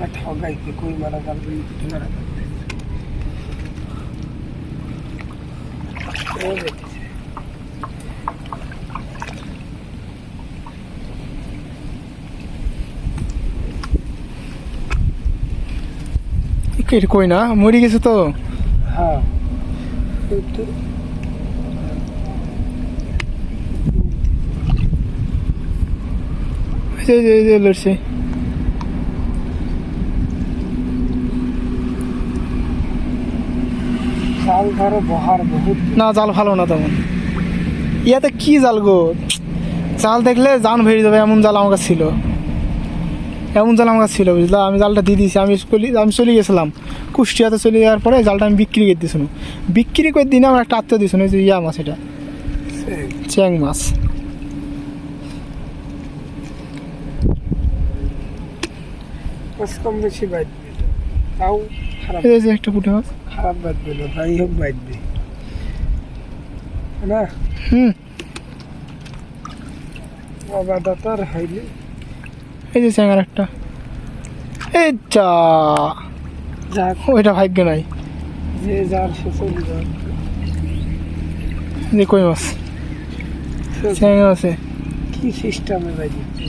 আমরা ঠগাইতে কই মারা জাল বলি মারা এটা কই না? মরে গেছে তো? হ্যাঁ। একটু এই যে- এই যে- এই যে লড়ছে। জাল ধরো বহার বহুত। না জাল ভালো না তেমন। ইয়াতে কি জাল গো? জাল দেখলে জান ভেড়ে যাবে এমন জাল আমার কাছে ছিল। এমন জাল আমার কাছে ছিল বুঝলা? আমি জালটা দিয়ে দিয়েছি আমি আমি চলে গেছিলাম। কুষ্টিয়াতে চলে যাওয়ার পরে জালটা আমি বিক্রি করে দিয়েছিল বিক্রি করে দিনে আমার একটা আত্মীয় দিয়েছিল যে ইয়া মাছ এটা। চ্যাং মাছ। কম বেশি বাঁধবে তাও খারাপ। এই যে একটা পুঁটি মাছ খারাপ বাঁধবে না যাই হোক বাঁধবে না? হুম। বাবা দাতার হইলে। এই যে চ্যাং আর একটা। এই যা। যাক। ওইটা ভাগ্য নাই। যে যার সে চলে যাক। যে কই মাছ? চ্যাং আছে। কি সিস্টেমে বাঁধবে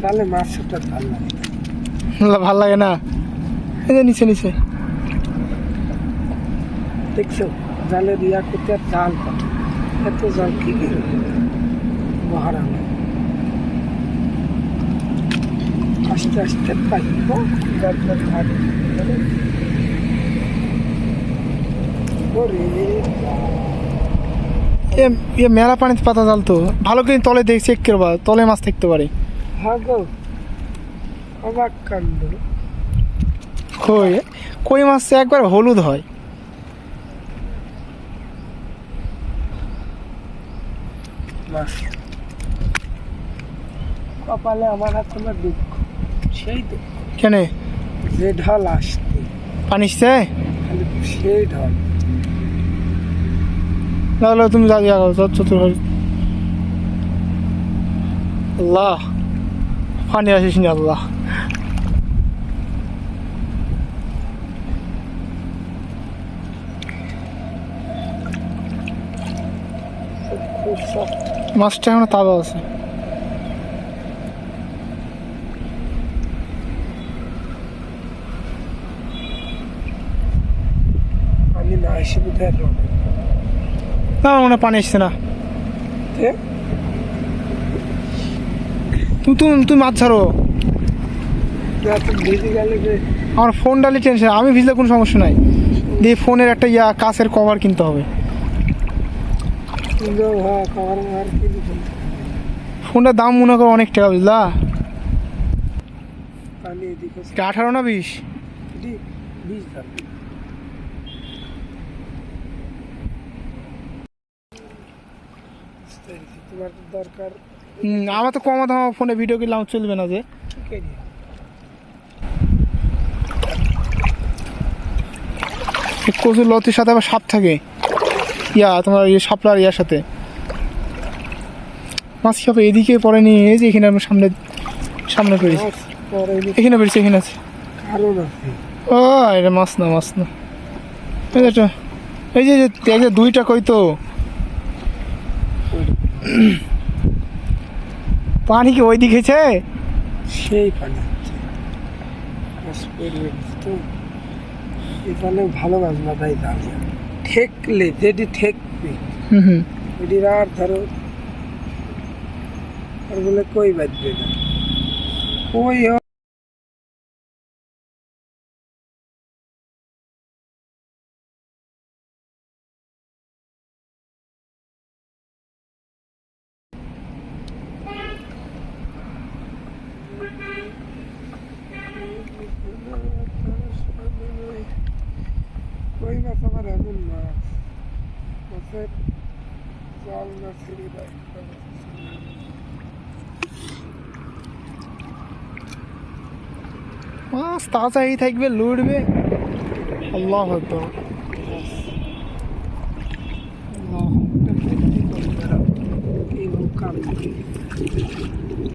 তাহলে মাছটা ভালো লাগে। না, ভালো লাগে না। এই যে নিচে নিচে। দেখছ জালের ইয়া করতে আর জাল কত এত জাল কি মহারা আস্তে আস্তে পাইব এ মেলা পানিতে পাতা জাল তো ভালো করে তলে দেখ চেক করবা তলে মাছ থাকতে পারে। অবাক কাণ্ড কই? কই মাছ একবার হলুদ হয়। মাছ। কপালে আমার এখনও দুঃখ সেই দুঃখ। কেন? যে ঢল আসতে। পানি সে খালি সেই ঢল। তাহলে তুমি যা যা চতুর আল্লাহ। পানি আসিস নি আল্লাহ মাছটা এখনও তাজা আছে না মনে পানি এসছে না? তুমি তুমি তুমি মাছ ছাড়ো। ভিজে গেলে আমার ফোন ডালি টেনশন আমি ভিজলে কোনো সমস্যা নাই। দিয়ে ফোনের একটা ইয়া কাছের কভার কিনতে হবে। ফোনটার দাম মনে করো অনেক টাকা বুঝলা? আঠারো না বিশ? তোমার দরকার। আমার তো কমা দাম ফোনে ভিডিও কিনলাম চলবে না যে। কচুর লতির সাথে আবার সাপ থাকে। ইয়া তোমার ইয়ে সাপলার ইয়ার সাথে। মাছ হবে এদিকে পড়েনি এই যে এখানে আমার সামনে সামনে পেরেছি এখানে পেরেছি এখানে আছে। ও এটা মাছ না মাছ না। এই যে দুইটা কই তো? পানি কি ওই দিকেছে সেই পানি তো এখানে ভালো মাছ বাদাই দাঁড়িয়ে ঠেকলে যেটি ঠেকবে। এটির আর ধরো আর বলে কই বাজবে না? কই হোক কই সবার এমন না। মাছের জল না ছিঁড়ি দেয়। মাছ তাজা এই থাকবে, লুড়বে। আল্লাহ আকবার।